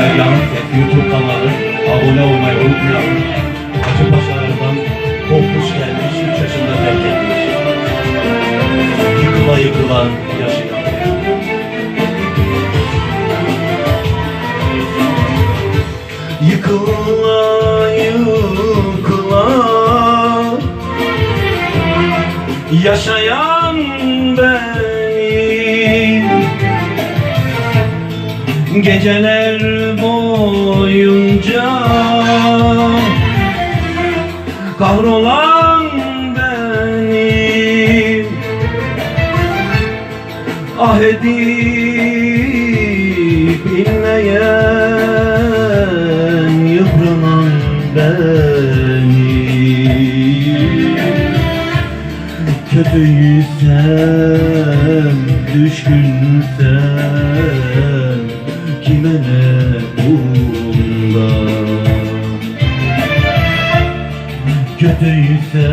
Yanı Ses YouTube kanalı. Abone olmayı unutmayalım. Acı Paşalardan kopmuş gelmiş, 3 yaşında terk etmiş. Yıkıla yıkıla yaşayan. Yıkıla yıkıla Yaşayan benim Geceler Kahrolan benim. Ah edip inleyen Yıpranan benim. Kötüysem, düşkünsem Kime ne bunda Kötüysem,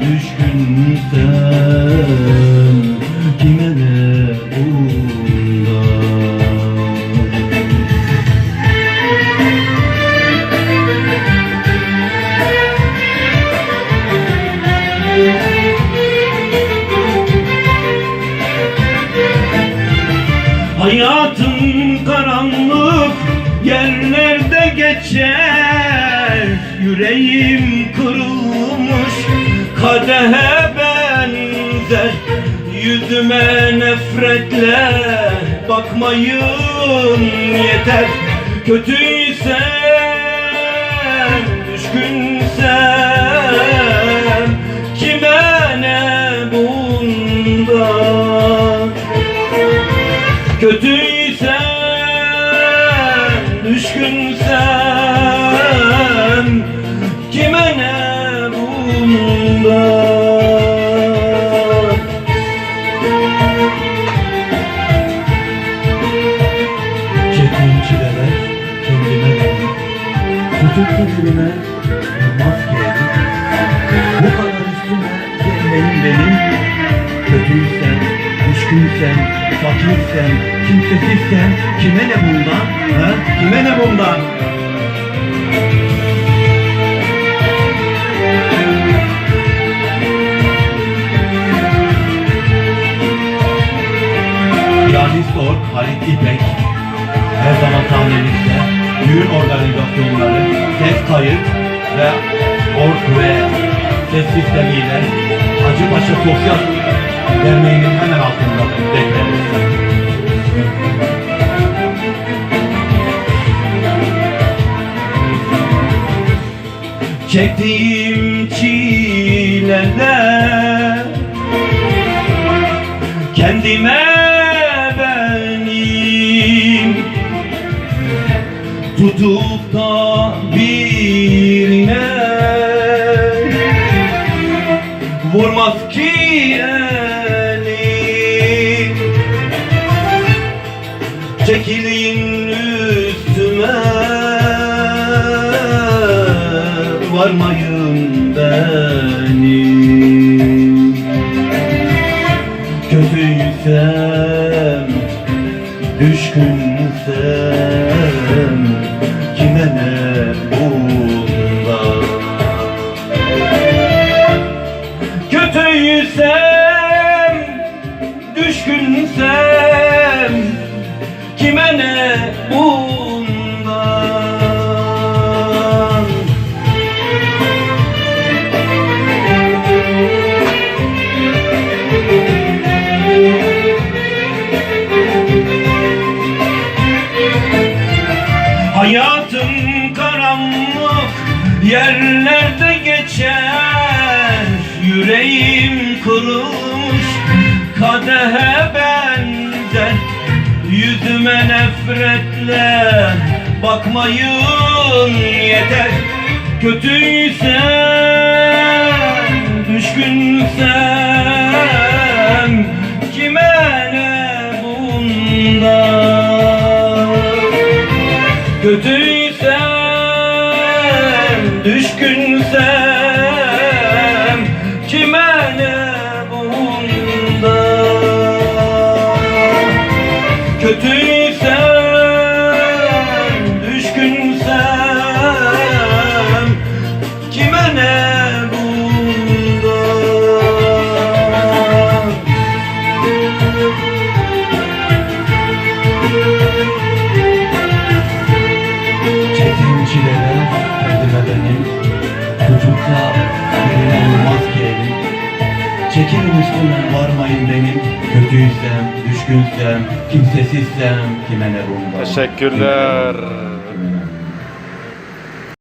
düşkünsem Kime ne bunda Hayatım karanlık yerlerde geçer Yüreğim kırılmış kadehe benzer. Yüzüme nefretle bakmayın yeter. Kötüysem, düşkünsem Kime ne bundan Kötüysem, Kime ne bundan Çektiğim çileler kendime benim Tutup geldi Bu kadar üstüme gelmeyin benim Kötüysen, düşkünsen, fakirsen, kimsesizsen Kime ne bundan? Ha? Kime ne bundan? Organizasyonları, ses kayıt ve ork ve ses sistemiyle Hacıbaşı Sosyal Derneği'nin hemen altında bekleriz. Çektiğim çileler Kendime Tutup da birine Vurmaz ki elim Çekilin üstüme Varmayın benim Kötüysem Düşkünsem Kırılmış kadehe benzer. Yüzüme nefretle bakmayın yeter. Kötüysem, düşkünsem Kime ne bundan? Kötüysem, çileler kendime benim Çocukta birine olmaz ki elim Çekilin üstüne varmayın benim Kötüysem, düşkünsem, kimsesizsem kime ne bundan Teşekkürler.